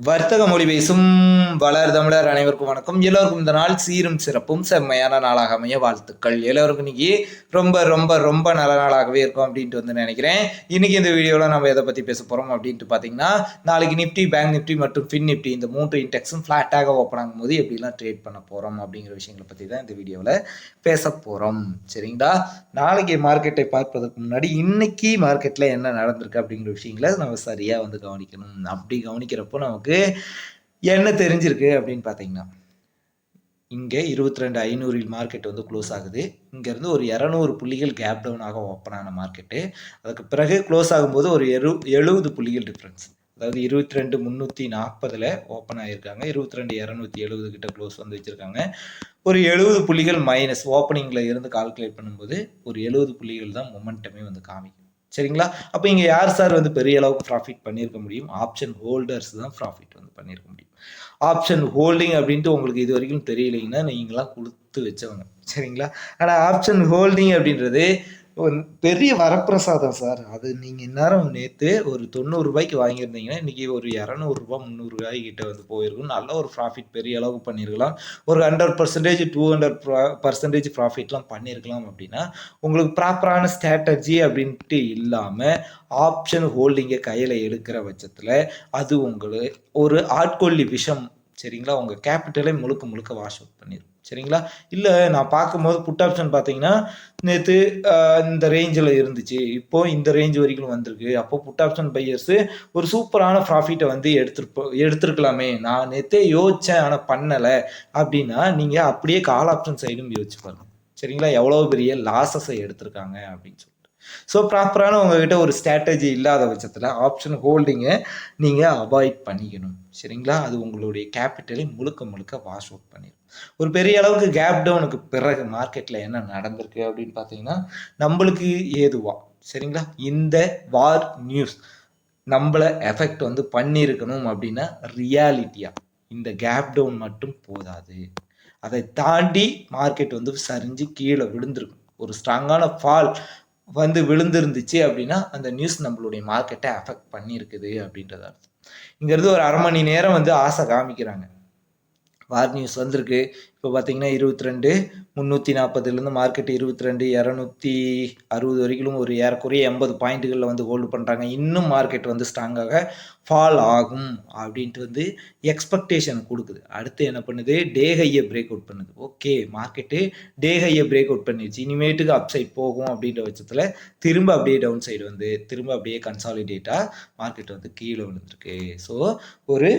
வர்த்தக மொழி பேசும் வளர் தமிழர் அனைவருக்கும் வணக்கம். எல்லோருக்கும் இந்த நாள் சீரும் சிறப்பும் செம்மையான நாளாக அமைய வாழ்த்துக்கள். எல்லோருக்கும் இன்னைக்கு ரொம்ப ரொம்ப ரொம்ப நல்ல நாளாகவே இருக்கும் அப்படின்ட்டு வந்து நினைக்கிறேன். இன்னைக்கு இந்த வீடியோவில் நம்ம எதை பற்றி பேச போகிறோம் அப்படின்ட்டு பார்த்தீங்கன்னா நாளைக்கு நிஃப்டி பேங்க் நிஃப்டி மற்றும் ஃபின் நிஃப்டி இந்த மூன்று இன்டெக்ஸும் ஃப்ளாட்டாக ஓப்பன் ஆகும்போது எப்படிலாம் ட்ரேட் பண்ண போகிறோம் அப்படிங்கிற விஷயங்களை பற்றி தான் இந்த வீடியோவில் பேச போகிறோம் சரிங்களா? நாளைக்கு மார்க்கெட்டை பார்ப்பதற்கு முன்னாடி இன்னைக்கு மார்க்கெட்டில் என்ன நடந்திருக்கு அப்படிங்கிற விஷயங்களை நம்ம சரியாக வந்து கவனிக்கணும். அப்படி கவனிக்கிறப்போ நமக்கு என்ன தெரிஞ்சிருக்கு அப்படின்னு பார்த்தீங்கன்னா இங்கே இருபத்தி ரெண்டு ஐநூறில் மார்க்கெட் வந்து க்ளோஸ் ஆகுது. இங்கேருந்து ஒரு இரநூறு புள்ளிகள் கேப் டவுனாக ஓப்பன் ஆன மார்க்கெட்டு அதுக்கு பிறகு க்ளோஸ் ஆகும்போது ஒரு எரு எழுபது புள்ளிகள் டிஃப்ரென்ஸ் அதாவது இருபத்தி ரெண்டு முந்நூற்றி நாற்பதில் ஓப்பன் ஆகியிருக்காங்க இருபத்தி ரெண்டு இரநூத்தி எழுபது கிட்ட க்ளோஸ் வந்து வச்சுருக்காங்க. ஒரு எழுபது புள்ளிகள் மைனஸ் ஓப்பனிங்கில் இருந்து கால்குலேட் பண்ணும்போது ஒரு எழுபது புள்ளிகள் தான் மொமெண்டமே வந்து காமிக்கும். சரிங்களா? அப்போ இங்கே யார் சார் வந்து பெரிய அளவுக்கு ப்ராஃபிட் பண்ணியிருக்க முடியும்? ஆப்ஷன் ஹோல்டர்ஸ் தான் ப்ராஃபிட் வந்து பண்ணியிருக்க முடியும். ஆப்ஷன் ஹோல்டிங் அப்படின்ட்டு உங்களுக்கு இது வரைக்கும் தெரியலைங்கன்னா நீங்களாம் கொடுத்து வச்சவங்க. சரிங்களா? ஆனால் ஆப்ஷன் ஹோல்டிங் அப்படின்றது பெரிய வரப்பிரசாதம் சார். அது நீங்கள் இந்நேரம் நேற்று ஒரு தொண்ணூறு ரூபாய்க்கு வாங்கியிருந்தீங்கன்னா இன்றைக்கி ஒரு இரநூறுபா முந்நூறுரூவாய் கிட்ட வந்து போயிருக்கும். நல்ல ஒரு ப்ராஃபிட் பெரிய அளவுக்கு பண்ணியிருக்கலாம். ஒரு hundred percentage two hundred percentage ப்ராஃபிட்லாம் பண்ணியிருக்கலாம் அப்படின்னா உங்களுக்கு ப்ராப்பரான ஸ்ட்ராட்டஜி அப்படின்ட்டு இல்லாமல் ஆப்ஷன் ஹோல்டிங்கை கையில் எடுக்கிற பட்சத்தில் அது உங்களுக்கு ஒரு ஆட்கொல்லி விஷம் சரிங்களா? உங்கள் கேபிட்டலை முழுக்க முழுக்க வாஷ் அவுட் பண்ணிடும் சரிங்களா? இல்லை நான் பார்க்கும்போது புட் ஆப்ஷன் பார்த்தீங்கன்னா நேற்று இந்த ரேஞ்சில் இருந்துச்சு. இப்போ இந்த ரேஞ்ச் வரைக்கும் வந்திருக்கு. அப்போ புட் ஆப்ஷன் பையர்ஸு ஒரு சூப்பரான ப்ராஃபிட்டை வந்து எடுத்துருப்போ எடுத்துருக்கலாமே. நான் நேற்றே யோசித்தேன் ஆனால் பண்ணலை. அப்படின்னா நீங்கள் அப்படியே கால் ஆப்ஷன் சைடும் யோசிச்சு பாருங்க. சரிங்களா? எவ்வளோ பெரிய லாஸஸை எடுத்திருக்காங்க அப்படின்னு சொல்லிட்டு. ஸோ ப்ராப்பரான உங்ககிட்ட ஒரு ஸ்ட்ராட்டஜி இல்லாத பட்சத்தில் ஆப்ஷன் ஹோல்டிங்கை நீங்கள் அவாய்ட் பண்ணிக்கணும். சரிங்களா? அது உங்களுடைய கேபிட்டலை முழுக்க முழுக்க வாஷ் அவுட் பண்ணிடும் ஒரு பெரிய அளவுக்கு கேப் டவுனுக்கு பிறகு மார்க்கெட்டில் என்ன நடந்திருக்கு அப்படின்னு பார்த்தீங்கன்னா நம்மளுக்கு ஏதுவா? சரிங்களா? இந்த வார் நியூஸ் நம்மளை எஃபெக்ட் வந்து பண்ணியிருக்கணும் அப்படின்னா ரியாலிட்டியாக இந்த கேப் டவுன் மட்டும் போதாது. அதை தாண்டி மார்க்கெட் வந்து சரிஞ்சு கீழே விழுந்திருக்கும். ஒரு ஸ்ட்ராங்கான ஃபால் வந்து விழுந்திருந்துச்சு அப்படின்னா அந்த நியூஸ் நம்மளுடைய மார்க்கெட்டை அஃபெக்ட் பண்ணியிருக்குது அப்படின்றத அர்த்தம். இங்கேருந்து ஒரு அரை மணி நேரம் வந்து ஆசை காமிக்கிறாங்க. வார் நியூஸ் வந்திருக்கு. இப்போ பார்த்தீங்கன்னா இருபத்தி ரெண்டு முந்நூற்றி நாற்பதுலேருந்து மார்க்கெட் இருபத்தி ரெண்டு இரநூத்தி அறுபது வரைக்கும் ஒரு ஏறக்குறைய எண்பது பாயிண்ட்டுகளில் வந்து ஹோல்டு பண்ணுறாங்க இன்னும் மார்க்கெட் வந்து ஸ்ட்ராங்காக ஃபால் ஆகும் அப்படின்ட்டு வந்து எக்ஸ்பெக்டேஷன் கொடுக்குது. அடுத்து என்ன பண்ணுது? டே ஹையை பிரேக் அவுட் பண்ணுது. ஓகே மார்க்கெட்டு டே ஹையை பிரேக் அவுட் பண்ணிடுச்சு. இனிமேட்டுக்கு அப் சைட் போகும் அப்படின்ற பட்சத்தில் திரும்ப அப்படியே டவுன் சைடு வந்து திரும்ப அப்படியே கன்சாலிடேட்டாக மார்க்கெட் வந்து கீழே விழுந்திருக்கு. ஸோ ஒரு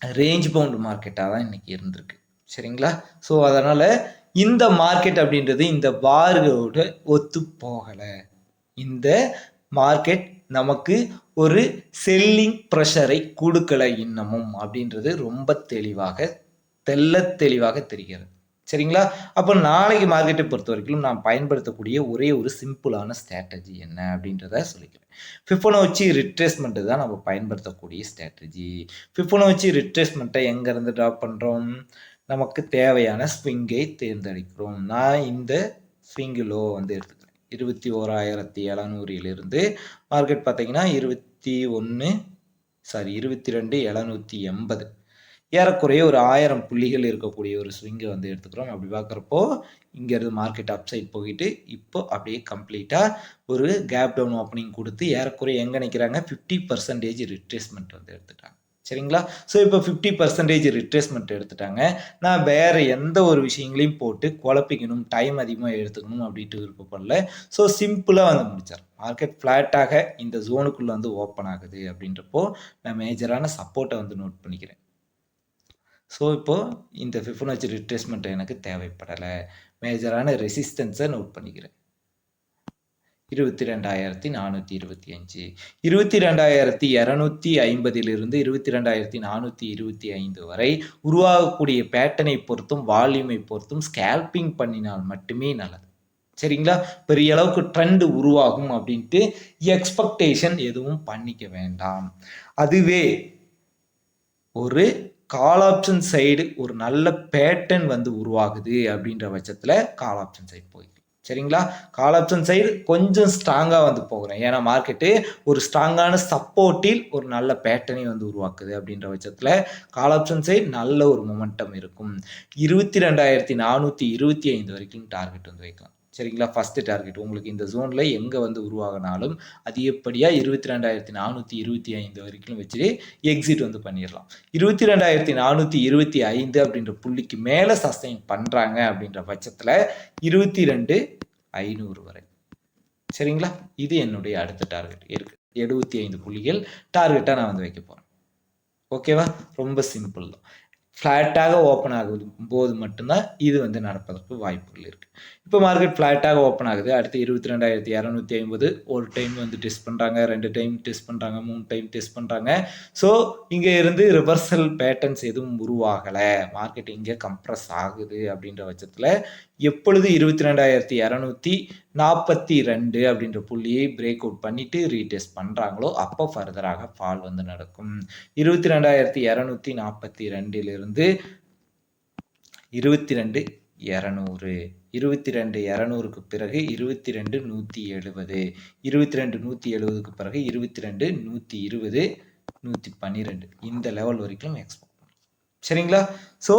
ரேஞ்ச் பவுண்ட் மார்க்கெட்டாக தான் இன்றைக்கி இருந்திருக்கு. சரிங்களா? ஸோ அதனால் இந்த மார்க்கெட் அப்படின்றது இந்த வாரோட ஒத்து போகலை. இந்த மார்க்கெட் நமக்கு ஒரு செல்லிங் ப்ரெஷரை கொடுக்கலை இன்னமும் அப்படின்றது ரொம்ப தெளிவாக தெல்ல தெளிவாக தெரிகிறது. சரிங்களா? அப்போ நாளைக்கு மார்க்கெட்டை பொறுத்த வரைக்கும் நான் பயன்படுத்தக்கூடிய ஒரே ஒரு சிம்பிளான ஸ்ட்ராட்டஜி என்ன அப்படின்றத சொல்லிக்கிறேன். ஃபிஃபோனை வச்சு ரிட்ரேஸ்மெண்ட்டு தான் நம்ம பயன்படுத்தக்கூடிய ஸ்ட்ராட்டஜி ஃபிஃபோனை வச்சு ரிட்ரேஸ்மெண்ட்டை எங்கேருந்து ட்ராப் பண்ணுறோம் நமக்கு தேவையான ஸ்விங்கை தேர்ந்தெடுக்கிறோம். நான் இந்த ஸ்விங்கிலோ வந்து எடுத்துக்கிறேன். இருபத்தி ஓராயிரத்தி எழுநூறிலிருந்து மார்க்கெட் பார்த்தீங்கன்னா இருபத்தி ஒன்று சாரி இருபத்தி ரெண்டு எழுநூற்றி எண்பது. ஏறக்குறைய ஒரு ஆயிரம் புள்ளிகள் இருக்கக்கூடிய ஒரு ஸ்விங்கை வந்து எடுத்துக்கிறோம். அப்படி பார்க்குறப்போ இங்கேருந்து மார்க்கெட் அப்சைட் போயிட்டு இப்போ அப்படியே கம்ப்ளீட்டாக ஒரு கேப் டவுன் ஓப்பனிங் கொடுத்து ஏறக்குறைய எங்கே நிற்கிறாங்க ஃபிஃப்டி பர்சன்டேஜ் ரிட்ரேஸ்மெண்ட் வந்து எடுத்துட்டாங்க. சரிங்களா? ஸோ இப்போ ஃபிஃப்டி பர்சன்டேஜ் ரிட்ரேஸ்மெண்ட் எடுத்துட்டாங்க. நான் வேறு எந்த ஒரு விஷயங்களையும் போட்டு குழப்பிக்கணும் டைம் அதிகமாக எடுத்துக்கணும் அப்படின்ட்டு விருப்பப்படல. ஸோ சிம்பிளாக வந்து முடிச்சார். மார்க்கெட் ஃப்ளாட்டாக இந்த ஜோனுக்குள்ளே வந்து ஓப்பன் ஆகுது அப்படின்றப்போ நான் மேஜரான சப்போர்ட்டை வந்து நோட் பண்ணிக்கிறேன். ஸோ இப்போது இந்த ஃபிஃபனோச்சி ரிட்ரேஸ்மெண்ட் எனக்கு தேவைப்படலை. மேஜரான ரெசிஸ்டன்ஸை நோட் பண்ணிக்கிறேன். இருபத்தி ரெண்டாயிரத்தி நானூற்றி இருபத்தி அஞ்சு. இருபத்தி ரெண்டாயிரத்தி இரநூத்தி ஐம்பதிலிருந்து இருபத்தி ரெண்டாயிரத்தி நானூற்றி இருபத்தி ஐந்து வரை உருவாகக்கூடிய பேட்டனை பொறுத்தும் வால்யூமை பொறுத்தும் ஸ்கேல்பிங் பண்ணினால் மட்டுமே நல்லது. சரிங்களா? பெரிய அளவுக்கு ட்ரெண்ட் உருவாகும் அப்படின்ட்டு எக்ஸ்பெக்டேஷன் எதுவும் பண்ணிக்க வேண்டாம். அதுவே ஒரு கால் ஆப்ஷன் சைடு ஒரு நல்ல பேட்டர்ன் வந்து உருவாகுது அப்படின்ற பட்சத்தில் கால் ஆப்ஷன் சைடு போய்க்கலாம் சரிங்களா? கால் ஆப்ஷன் சைடு கொஞ்சம் ஸ்ட்ராங்காக வந்து போகிறேன். ஏன்னா மார்க்கெட்டு ஒரு ஸ்ட்ராங்கான சப்போர்ட்டில் ஒரு நல்ல பேட்டர்னை வந்து உருவாக்குது அப்படின்ற பட்சத்தில் கால் ஆப்ஷன் சைடு நல்ல ஒரு மொமெண்டம் இருக்கும். இருபத்தி ரெண்டாயிரத்தி நானூற்றி இருபத்தி ஐந்து வரைக்கும் டார்கெட் வந்து வைக்கலாம். சரிங்களா? ஃபஸ்ட்டு டார்கெட் உங்களுக்கு இந்த ஜோனில் எங்கே வந்து உருவாகினாலும் அதிகப்படியாக இருபத்தி ரெண்டாயிரத்தி நானூற்றி இருபத்தி ஐந்து வரைக்கும் வச்சுட்டு எக்ஸிட் வந்து பண்ணிடலாம். இருபத்தி ரெண்டாயிரத்தி நானூற்றி இருபத்தி ஐந்து அப்படின்ற புள்ளிக்கு மேலே சஸ்டைன் பண்ணுறாங்க அப்படின்ற பட்சத்தில் இருபத்தி ரெண்டு ஐநூறு வரை. சரிங்களா? இது என்னுடைய அடுத்த டார்கெட் இருக்கு. எழுபத்தி ஐந்து புள்ளிகள் டார்கெட்டாக நான் வந்து வைக்க போகிறேன் ஓகேவா ரொம்ப சிம்பிள் தான். ஃப்ளாட்டாக ஓப்பன் ஆகுது. போது மட்டும்தான் இது வந்து நடப்பதற்கு வாய்ப்புகள் இருக்குது இப்போ மார்க்கெட் ஃப்ளாட்டாக ஓப்பன் ஆகுது. அடுத்து இருபத்தி ரெண்டாயிரத்தி இரநூத்தி ஐம்பது ஒரு டைம் வந்து டெஸ்ட் பண்ணுறாங்க ரெண்டு டைம் டெஸ்ட் பண்ணுறாங்க மூணு டைம் டெஸ்ட் பண்ணுறாங்க ஸோ இங்கே இருந்து ரிவர்சல் பேட்டர்ன்ஸ் எதுவும் உருவாகலை. மார்க்கெட் இங்கே கம்ப்ரஸ் ஆகுது அப்படின்ற பட்சத்தில் எப்பொழுது இருபத்தி ரெண்டாயிரத்தி இரநூத்தி நாற்பத்தி ரெண்டு அப்படின்ற புள்ளியை பிரேக் அவுட் பண்ணிட்டு ரீடெஸ்ட் பண்ணுறாங்களோ அப்போ ஃபர்தராக ஃபால் வந்து நடக்கும். இருபத்தி ரெண்டாயிரத்தி இரநூத்தி நாற்பத்தி ரெண்டிலிருந்து இருபத்தி ரெண்டு இரநூறு. இருபத்தி ரெண்டு இரநூறுக்கு பிறகு இருபத்தி ரெண்டு நூற்றி எழுபது இருபத்தி ரெண்டு நூற்றி எழுபதுக்கு பிறகு இருபத்தி ரெண்டு நூற்றி இருபது நூற்றி பன்னிரெண்டு. இந்த லெவல் வரைக்கும் எக்ஸ்போர்ட் பண்ணலாம். சரிங்களா? ஸோ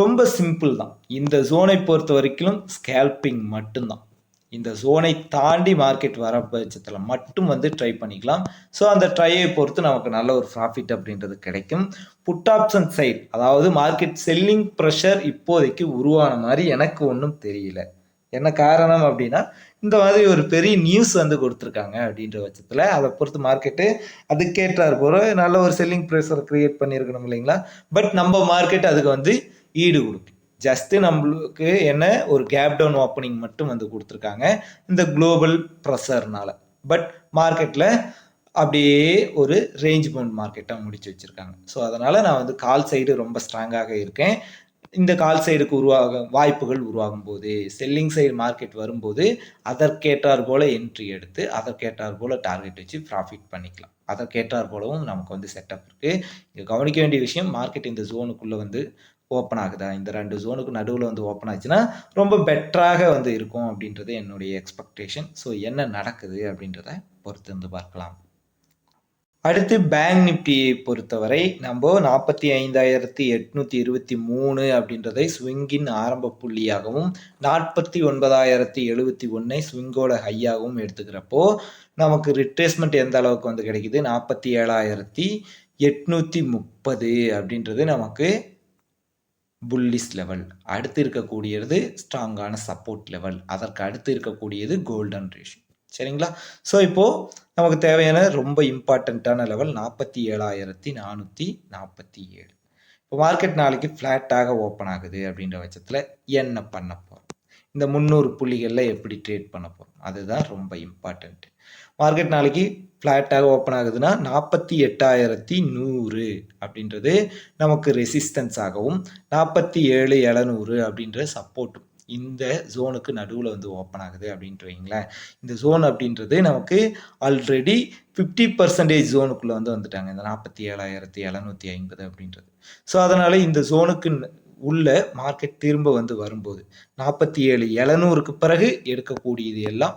ரொம்ப சிம்பிள் தான். இந்த ஜோனை பொறுத்த வரைக்கும் ஸ்கேல்பிங் மட்டும்தான். இந்த ஜோனை தாண்டி மார்க்கெட் வர பட்சத்தில் மட்டும் வந்து ட்ரை பண்ணிக்கலாம். ஸோ அந்த ட்ரையை பொறுத்து நமக்கு நல்ல ஒரு ப்ராஃபிட் அப்படின்றது கிடைக்கும். புட் ஆப்ஷன் சைட் அதாவது மார்க்கெட் செல்லிங் ப்ரெஷர் இப்போதைக்கு உருவான மாதிரி எனக்கு ஒன்றும் தெரியல. என்ன காரணம் அப்படின்னா இந்த மாதிரி ஒரு பெரிய நியூஸ் வந்து கொடுத்துருக்காங்க அப்படின்ற பட்சத்தில் அதை பொறுத்து மார்க்கெட்டு அதுக்கேற்றார் போகிற நல்ல ஒரு செல்லிங் ப்ரெஷர் க்ரியேட் பண்ணியிருக்கணும் இல்லைங்களா? பட் நம்ம மார்க்கெட் அதுக்கு வந்து ஈடு கொடுக்கும் ஜஸ்ட்டு நம்மளுக்கு என்ன? ஒரு கேப் டவுன் ஓப்பனிங் மட்டும் வந்து கொடுத்துருக்காங்க. இந்த குளோபல் ப்ரெஷர்னால பட் மார்க்கெட்டில் அப்படியே ஒரு ரேஞ்ச் பவுண்ட் மார்க்கெட்டாக முடிச்சு வச்சுருக்காங்க. ஸோ அதனால் நான் வந்து கால் சைடு ரொம்ப ஸ்ட்ராங்காக இருக்கேன். இந்த கால் சைடுக்கு உருவாக வாய்ப்புகள் உருவாகும் போது செல்லிங் சைடு மார்க்கெட் வரும்போது அதற்கேற்றார் போல் என்ட்ரி எடுத்து அதற்கேற்றார் போல் டார்கெட் வச்சு ப்ராஃபிட் பண்ணிக்கலாம். அதற்கேற்றார் போலவும் நமக்கு வந்து செட்டப் இருக்குது இங்கே கவனிக்க வேண்டிய விஷயம் மார்க்கெட் இந்த ஜோனுக்குள்ளே வந்து ஓப்பன் ஆகுதா? இந்த ரெண்டு ஜோனுக்கு நடுவில் வந்து ஓப்பன் ஆச்சுன்னா ரொம்ப பெட்டராக வந்து இருக்கும் அப்படின்றது என்னுடைய எக்ஸ்பெக்டேஷன் ஸோ என்ன நடக்குது அப்படின்றத பொறுத்து வந்து பார்க்கலாம். அடுத்து பேங்க் நிப்டியை பொறுத்தவரை நம்ம நாற்பத்தி ஐந்தாயிரத்தி எட்நூத்தி இருபத்தி மூணு அப்படின்றதை ஸ்விங்கின் ஆரம்ப புள்ளியாகவும் நாற்பத்தி ஒன்பதாயிரத்தி எழுபத்தி ஒன்னை ஸ்விங்கோட ஹையாகவும் எடுத்துக்கிறப்போ நமக்கு ரிட்ரேஸ்மெண்ட் எந்த அளவுக்கு வந்து கிடைக்குது? நாற்பத்தி ஏழாயிரத்தி எட்நூற்றி முப்பது அப்படின்றது நமக்கு புல்லிஸ் லெவல் அடுத்து இருக்கக்கூடியது ஸ்ட்ராங்கான சப்போர்ட் லெவல் அதற்கு அடுத்து இருக்கக்கூடியது கோல்டன் ரேஷியோ சரிங்களா? ஸோ இப்போது நமக்கு தேவையான ரொம்ப இம்பார்ட்டண்ட்டான லெவல் நாற்பத்தி ஏழாயிரத்தி நானூற்றி நாற்பத்தி ஏழு. இப்போ மார்க்கெட் நாளைக்கு ஃப்ளாட்டாக ஓப்பன் ஆகுது அப்படின்ற பட்சத்தில் என்ன பண்ண போகிறோம் இந்த முந்நூறு புள்ளிகளில் எப்படி ட்ரேட் பண்ண போகிறோம் அதுதான் ரொம்ப இம்பார்ட்டண்ட்டு மார்க்கெட் நாளைக்கு ஃப்ளாட்டாக ஓப்பன் ஆகுதுன்னா நாற்பத்தி எட்டாயிரத்தி நூறு அப்படின்றது நமக்கு ரெசிஸ்டன்ஸ் ஆகவும் நாற்பத்தி ஏழு எழுநூறு அப்படின்ற சப்போர்ட்டும் இந்த ஜோனுக்கு நடுவில் வந்து ஓப்பன் ஆகுது அப்படின்ட்டு வைங்களேன் இந்த ஜோன் அப்படின்றது நமக்கு ஆல்ரெடி ஃபிஃப்டி பர்சன்டேஜ் ஜோனுக்குள்ளே வந்து வந்துட்டாங்க இந்த நாற்பத்தி ஏழாயிரத்தி எழுநூற்றி ஐம்பது அப்படின்றது. ஸோ அதனால் இந்த ஜோனுக்கு உள்ள மார்க்கெட் திரும்ப வந்து வரும்போது நாற்பத்தி ஏழு எழுநூறுக்கு பிறகு எடுக்கக்கூடியது எல்லாம்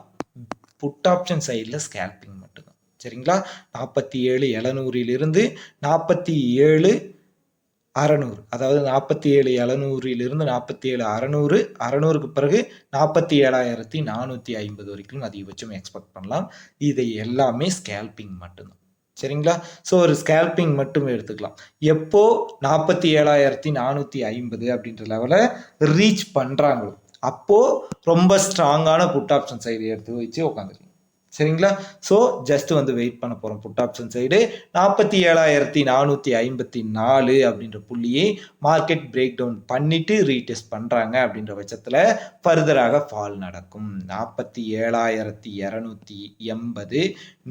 புட் ஆப்ஷன் சைடில் ஸ்கேல்பிங் மட்டும்தான். சரிங்களா? நாற்பத்தி ஏழு எழுநூறிலிருந்து நாற்பத்தி ஏழு அறநூறு. அதாவது நாற்பத்தி ஏழு எழுநூறிலிருந்து நாற்பத்தி ஏழு அறநூறு. அறநூறுக்கு பிறகு நாற்பத்தி ஏழாயிரத்தி நானூற்றி ஐம்பது வரைக்கும் அதிகபட்சம் எக்ஸ்பெக்ட் பண்ணலாம். இதை எல்லாமே ஸ்கேல்பிங் மட்டும்தான். சரிங்களா? ஸோ ஒரு ஸ்கேல்பிங் மட்டும் எடுத்துக்கலாம். எப்போ நாற்பத்தி ஏழாயிரத்தி நானூற்றி ஐம்பது அப்படின்ற லெவலை ரீச் பண்ணுறாங்களோ அப்போது ரொம்ப ஸ்ட்ராங்கான புட் ஆப்ஷன் சைடு எடுத்து வச்சு உட்காந்துருக்கீங்க சரிங்களா? ஸோ ஜஸ்ட் வந்து வெயிட் பண்ண போகிறோம் புட் ஆப்ஷன் சைடு நாற்பத்தி ஏழாயிரத்தி நானூற்றி ஐம்பத்தி நாலு அப்படின்ற புள்ளியை மார்க்கெட் பிரேக் டவுன் பண்ணிட்டு ரீடெஸ்ட் பண்ணுறாங்க அப்படின்ற பட்சத்தில் ஃபர்தராக ஃபால் நடக்கும். நாற்பத்தி ஏழாயிரத்தி இரநூத்தி எண்பது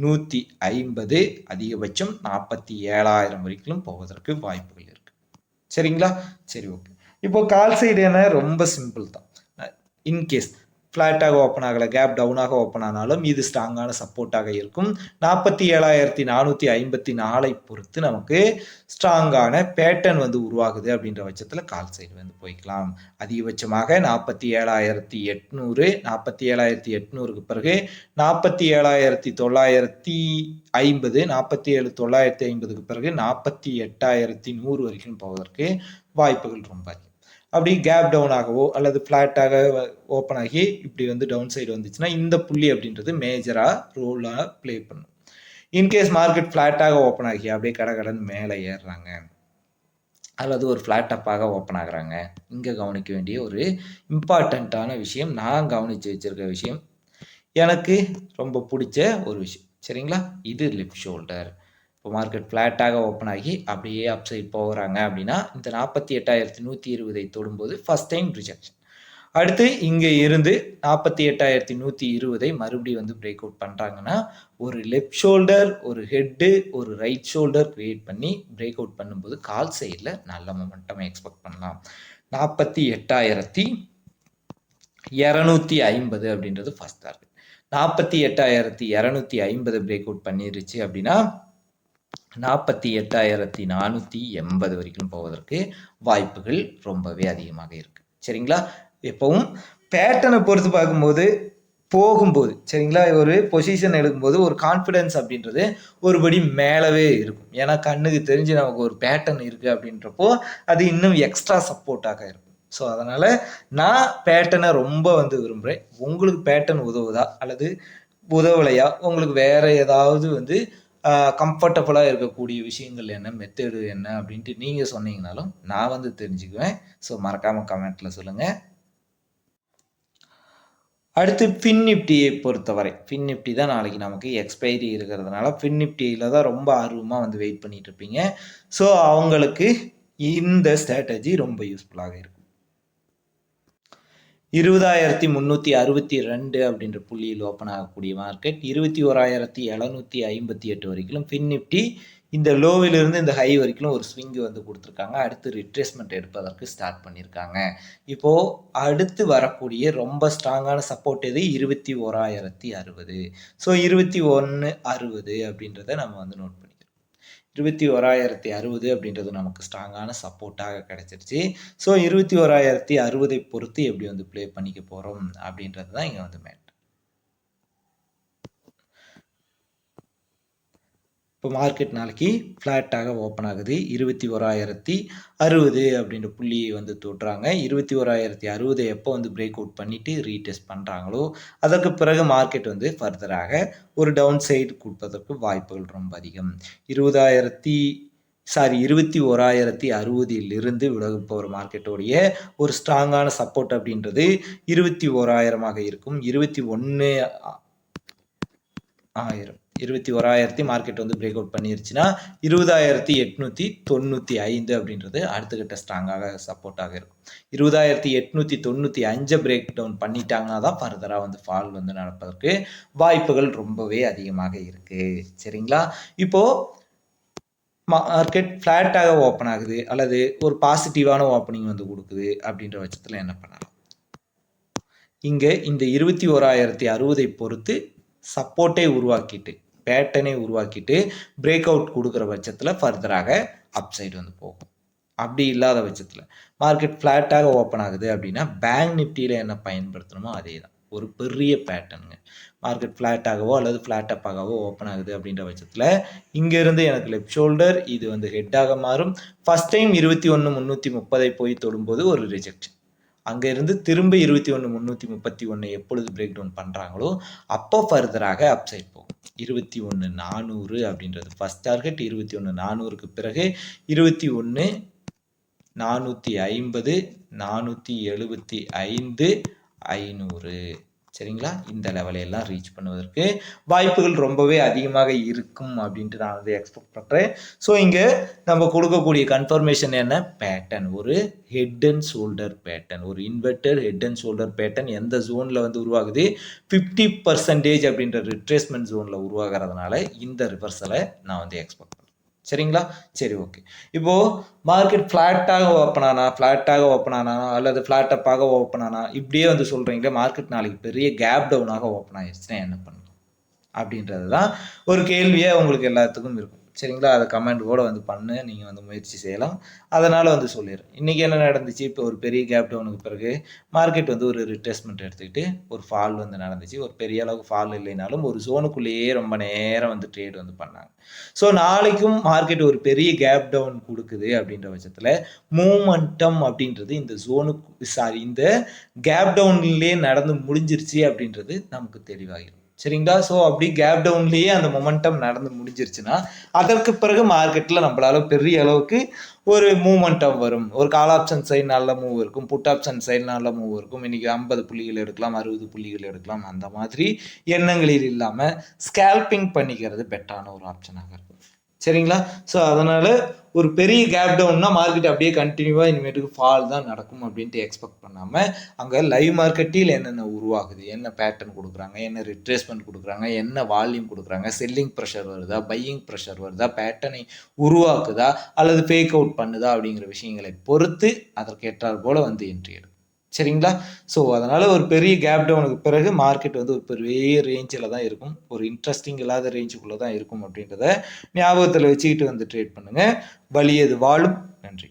நூற்றி ஐம்பது அதிகபட்சம் நாற்பத்தி ஏழாயிரம் வரைக்கும் போவதற்கு வாய்ப்புகள் இருக்குது சரிங்களா? சரி ஓகே இப்போ கால் சைடு என்ன? ரொம்ப சிம்பிள் தான். இன்கேஸ் ஃப்ளாட்டாக ஓப்பன் ஆகலை கேப் டவுனாக ஓப்பன் ஆனாலும் இது ஸ்ட்ராங்கான சப்போர்ட்டாக இருக்கும். நாற்பத்தி ஏழாயிரத்தி நானூற்றி ஐம்பத்தி நாலை பொறுத்து நமக்கு ஸ்ட்ராங்கான பேட்டர்ன் வந்து உருவாகுது அப்படின்ற பட்சத்தில் கால் சைடு வந்து போய்க்கலாம். அதிகபட்சமாக நாற்பத்தி ஏழாயிரத்தி எட்நூறு நாற்பத்தி ஏழாயிரத்தி எட்நூறுக்கு பிறகு நாற்பத்தி ஏழாயிரத்தி தொள்ளாயிரத்தி ஐம்பது நாற்பத்தி ஏழு தொள்ளாயிரத்தி ஐம்பதுக்கு பிறகு நாற்பத்தி எட்டாயிரத்தி நூறு வரைக்கும் போவதற்கு வாய்ப்புகள் ரொம்ப அதிகம். அப்படி கேப் டவுன் ஆகவோ அல்லது ஃப்ளாட்டாக ஓப்பன் ஆகி இப்படி வந்து டவுன் சைடு வந்துச்சுன்னா இந்த புள்ளி அப்படின்றது மேஜராக ரோலாக ப்ளே பண்ணும். இன்கேஸ் மார்க்கெட் ஃப்ளாட்டாக ஓப்பன் ஆகி அப்படியே கடை கடன் மேலே ஏறுறாங்க. அல்லது ஒரு ஃப்ளாட் அப்பாக ஓப்பன் ஆகுறாங்க. இங்கே கவனிக்க வேண்டிய ஒரு இம்பார்ட்டண்ட்டான விஷயம் நான் கவனித்து வச்சுருக்க விஷயம். எனக்கு ரொம்ப பிடிச்ச ஒரு விஷயம். சரிங்களா? இது லிப் ஷோல்டர் இப்போ மார்க்கெட் ஃப்ளாட்டாக ஓப்பன் ஆகி அப்படியே அப்சைட் போகிறாங்க அப்படின்னா இந்த நாற்பத்தி எட்டாயிரத்தி நூற்றி இருபதை தொடும்போது ஃபஸ்ட் டைம் ரிஜெக்ஷன் அடுத்து இங்கே இருந்து நாற்பத்தி எட்டாயிரத்தி நூற்றி இருபதை மறுபடியும் வந்து பிரேக் அவுட் பண்ணுறாங்கன்னா ஒரு லெஃப்ட் ஷோல்டர் ஒரு ஹெட்டு ஒரு ரைட் ஷோல்டர் க்ரியேட் பண்ணி பிரேக் அவுட் பண்ணும்போது கால் சைடில் நல்ல மொமெண்டம் எக்ஸ்பெக்ட் பண்ணலாம். நாற்பத்தி எட்டாயிரத்தி இரநூத்தி ஐம்பது அப்படின்றது ஃபஸ்ட் டார்கெட் நாற்பத்தி எட்டாயிரத்தி இரநூத்தி ஐம்பது பிரேக் அவுட் பண்ணிருச்சு அப்படின்னா நாற்பத்தி எட்டாயிரத்தி நானூற்றி எண்பது வரைக்கும் போவதற்கு வாய்ப்புகள் ரொம்பவே அதிகமாக இருக்குது சரிங்களா? எப்பவும் பேட்டனை பொறுத்து பார்க்கும்போது போகும்போது சரிங்களா? ஒரு பொசிஷன் எடுக்கும்போது ஒரு கான்ஃபிடென்ஸ் அப்படின்றது ஒருபடி மேலவே இருக்கும். ஏன்னா கண்ணுக்கு தெரிஞ்சு நமக்கு ஒரு பேட்டர்ன் இருக்குது அப்படின்றப்போ அது இன்னும் எக்ஸ்ட்ரா சப்போர்ட்டாக இருக்கும். ஸோ அதனால் நான் பேட்டனை ரொம்ப வந்து விரும்புகிறேன் உங்களுக்கு பேட்டர்ன் உதவுதா? அல்லது உதவலையா? உங்களுக்கு வேறு ஏதாவது வந்து கம்ஃபர்டபுளாக இருக்கக்கூடிய விஷயங்கள் என்ன மெத்தேடு என்ன அப்படின்ட்டு நீங்கள் சொன்னீங்கனாலும் நான் வந்து தெரிஞ்சுக்குவேன். ஸோ மறக்காமல் கமெண்ட்டில் சொல்லுங்கள் அடுத்து ஃபின் நிப்டியை பொறுத்தவரை. ஃபின் நிப்டி தான் நாளைக்கு நமக்கு எக்ஸ்பைரி இருக்கிறதுனால ஃபின் நிப்டியில் தான் ரொம்ப ஆர்வமாக வந்து வெயிட் பண்ணிகிட்ருப்பீங்க ஸோ அவங்களுக்கு இந்த ஸ்ட்ராட்டஜி ரொம்ப யூஸ்ஃபுல்லாக இருக்கும். இருபதாயிரத்தி முந்நூற்றி அறுபத்தி ரெண்டு அப்படின்ற புள்ளியில் ஓப்பன் ஆகக்கூடிய மார்க்கெட் இருபத்தி ஓராயிரத்தி எழுநூற்றி ஐம்பத்தி எட்டு வரைக்கும் ஃபின் நிஃப்டி இந்த லோவிலிருந்து இந்த ஹை வரைக்கும் ஒரு ஸ்விங்கு வந்து கொடுத்துருக்காங்க. அடுத்து ரிட்ரேஸ்மெண்ட் எடுப்பதற்கு ஸ்டார்ட் பண்ணியிருக்காங்க. இப்போது அடுத்து வரக்கூடிய ரொம்ப ஸ்ட்ராங்கான சப்போர்ட் எது? இருபத்தி ஓராயிரத்தி அறுபது. ஸோ இருபத்தி ஒன்று அறுபது அப்படின்றத நம்ம வந்து நோட் பண்ணி இருபத்தி ஓராயிரத்தி அறுபது அப்படின்றது நமக்கு ஸ்ட்ராங்கான சப்போர்ட்டாக கிடச்சிருச்சு. ஸோ இருபத்தி ஓராயிரத்தி அறுபதை பொறுத்து எப்படி வந்து ப்ளே பண்ணிக்க போகிறோம் அப்படின்றது தான் இங்கே வந்து மேட்ரு இப்போ மார்க்கெட் நாளைக்கு ஃப்ளாட்டாக ஓப்பன் ஆகுது. இருபத்தி ஓராயிரத்தி அறுபது அப்படின்ற புள்ளியை வந்து தூட்டுறாங்க இருபத்தி ஓராயிரத்தி அறுபது எப்போ வந்து பிரேக் அவுட் பண்ணிவிட்டு ரீடெஸ்ட் பண்ணுறாங்களோ அதற்கு பிறகு மார்க்கெட் வந்து ஃபர்தராக ஒரு டவுன் சைடு கொடுப்பதற்கு வாய்ப்புகள் ரொம்ப அதிகம். இருபதாயிரத்தி சாரி இருபத்தி ஓராயிரத்தி அறுபதிலிருந்து விலகு போகிற மார்க்கெட்டோடைய ஒரு ஸ்ட்ராங்கான சப்போர்ட் அப்படின்றது இருபத்தி ஓராயிரமாக இருக்கும். இருபத்தி ஒன்று ஆயிரம். இருபத்தி ஓராயிரத்தி மார்க்கெட் வந்து பிரேக் அவுட் பண்ணிருச்சுன்னா இருபதாயிரத்தி எட்நூற்றி தொண்ணூற்றி ஐந்து அப்படின்றது அடுத்த கட்ட ஸ்ட்ராங்காக சப்போர்ட்டாக இருக்கும். இருபதாயிரத்தி எட்நூற்றி தொண்ணூற்றி அஞ்சை பிரேக் டவுன் பண்ணிட்டாங்கன்னா தான் ஃபர்தராக வந்து ஃபால் வந்து நடப்பதற்கு வாய்ப்புகள் ரொம்பவே அதிகமாக இருக்குது சரிங்களா? இப்போது மார்க்கெட் ஃப்ளாட்டாக ஓப்பன் ஆகுது அல்லது ஒரு பாசிட்டிவான ஓப்பனிங் வந்து கொடுக்குது அப்படின்ற பட்சத்தில் என்ன பண்ணலாம்? இங்கே இந்த இருபத்தி ஓராயிரத்தி அறுபதை பொறுத்து சப்போர்ட்டை உருவாக்கிட்டு பேட்டனை உருவாக்கிட்டு பிரேக் அவுட் கொடுக்குற பட்சத்தில் ஃபர்தராக அப்சைடு வந்து போகும். அப்படி இல்லாத பட்சத்தில் மார்க்கெட் ஃப்ளாட்டாக ஓப்பன் ஆகுது அப்படின்னா பேங்க் நிஃப்டியில் என்ன பயன்படுத்தணுமோ அதே தான் ஒரு பெரிய பேட்டர்னுங்க மார்க்கெட் ஃப்ளாட்டாகவோ அல்லது ஃப்ளாட் அப்பாகவோ ஓப்பன் ஆகுது அப்படின்ற பட்சத்தில் இங்கேருந்து எனக்கு லெஃப்ட் ஷோல்டர் இது வந்து ஹெட்டாக மாறும். ஃபஸ்ட் டைம் இருபத்தி ஒன்று முந்நூற்றி முப்பதை போய் தொடும்போது ஒரு ரிஜெக்ஷன் அங்கேருந்து திரும்ப இருபத்தி ஒன்று முந்நூற்றி முப்பத்தி ஒன்று எப்பொழுது பிரேக் டவுன் பண்ணுறாங்களோ அப்போ ஃபர்தராக அப்சைட் இருக்கும் இருபத்தி ஒன்று நானூறு அப்படின்றது. ஃபஸ்ட் டார்கெட் இருபத்தி ஒன்று நானூறுக்கு பிறகு இருபத்தி ஒன்று நானூற்றி ஐம்பது நானூற்றி எழுபத்தி ஐந்து ஐநூறு. சரிங்களா? இந்த லெவலையெல்லாம் ரீச் பண்ணுவதற்கு வாய்ப்புகள் ரொம்பவே அதிகமாக இருக்கும் அப்படின்ட்டு நான் வந்து எக்ஸ்பெக்ட் பண்ணுறேன் ஸோ இங்கே நம்ம கொடுக்கக்கூடிய கன்ஃபர்மேஷன் என்ன? பேட்டர்ன் ஒரு ஹெட் அண்ட் ஷோல்டர் பேட்டர்ன் ஒரு inverted head and shoulder pattern எந்த ஜோனில் வந்து உருவாகுது? ஃபிஃப்டி பர்சன்டேஜ் அப்படின்ற ரிட்ரேஸ்மெண்ட் ஜோனில் உருவாகிறதுனால இந்த ரிவர்சலை நான் வந்து எக்ஸ்பெக்ட் பண்ணுறேன் சரிங்களா? சரி ஓகே இப்போது மார்க்கெட் ஃப்ளாட்டாக ஓப்பன் ஆனா ஃப்ளாட்டாக ஓப்பன் ஆனா அல்லது ஃப்ளாட் அப்பாக ஓப்பன் ஆனா இப்படியே வந்து சொல்கிறீங்களே மார்க்கெட் நாளைக்கு பெரிய கேப் டவுனாக ஓப்பன் ஆயிடுச்சுன்னா என்ன பண்ணணும் அப்படின்றது தான் ஒரு கேள்வியாக உங்களுக்கு எல்லாத்துக்கும் இருக்கும். சரிங்களா? அதை கமெண்ட் கூட வந்து பண்ணு. நீங்கள் வந்து முயற்சி செய்யலாம். அதனால் வந்து சொல்லிடுறேன் இன்றைக்கி என்ன நடந்துச்சு? இப்போ ஒரு பெரிய கேப் டவுனுக்கு பிறகு மார்க்கெட் வந்து ஒரு ரிட்ரேஸ்மெண்ட் எடுத்துக்கிட்டு ஒரு ஃபால் வந்து நடந்துச்சு. ஒரு பெரிய அளவுக்கு ஃபால் இல்லைனாலும் ஒரு ஜோனுக்குள்ளேயே ரொம்ப நேரம் வந்து ட்ரேட் வந்து பண்ணாங்க. ஸோ நாளைக்கும் மார்க்கெட் ஒரு பெரிய கேப் டவுன் கொடுக்குது அப்படின்ற பட்சத்தில் மூமெண்டம் அப்படின்றது இந்த ஜோனுக்கு சாரி இந்த கேப் டவுன்லேயே நடந்து முடிஞ்சிருச்சு அப்படின்றது நமக்கு தெளிவாகிடும். சரிங்களா? ஸோ அப்படி கேப் டவுன்லேயே அந்த மொமெண்டம் நடந்து முடிஞ்சிருச்சுன்னா அதற்கு பிறகு மார்க்கெட்டில் நம்மளால பெரிய அளவுக்கு ஒரு மூமெண்டம் வரும். ஒரு கால் ஆப்ஷன் சைடு நல்ல மூவ் இருக்கும் புட் ஆப்ஷன் சைடு நல்ல மூவ் இருக்கும். இன்றைக்கி ஐம்பது புள்ளிகள் எடுக்கலாம் அறுபது புள்ளிகள் எடுக்கலாம். அந்த மாதிரி எண்ணங்களில் இல்லாமல் ஸ்கேல்பிங் பண்ணிக்கிறது பெட்டான ஒரு ஆப்ஷனாக இருக்கும். சரிங்களா? ஸோ அதனால் ஒரு பெரிய கேப் டவுன்னா மார்க்கெட் அப்படியே கண்டினியூவாக இனிமேட்டுக்கு ஃபால் தான் நடக்கும் அப்படின்ட்டு எக்ஸ்பெக்ட் பண்ணாமல் அங்கே லைவ் மார்க்கெட்டில் என்னென்ன உருவாகுது? என்ன பேட்டர்ன் கொடுக்குறாங்க? என்ன ரிட்ரேஸ்மெண்ட் கொடுக்குறாங்க? என்ன வால்யூம் கொடுக்குறாங்க? செல்லிங் ப்ரெஷர் வருதா? பையிங் ப்ரெஷர் வருதா? பேட்டர்னை உருவாக்குதா? அல்லது ஃபேக் அவுட் பண்ணுதா? அப்படிங்கிற விஷயங்களை பொறுத்து அதற்கேற்றால் போல் வந்து என்ட்ரி எடுக்கும். சரிங்களா? ஸோ அதனால் ஒரு பெரிய கேப் டவுனுக்கு பிறகு மார்க்கெட் வந்து ஒரு பெரிய ரேஞ்சில் தான் இருக்கும். ஒரு இன்ட்ரெஸ்டிங் இல்லாத ரேஞ்சுக்குள்ளே தான் இருக்கும் அப்படின்றத ஞாபகத்தில் வச்சுக்கிட்டு வந்து ட்ரேட் பண்ணுங்கள் வலியது வாழும்? நன்றி.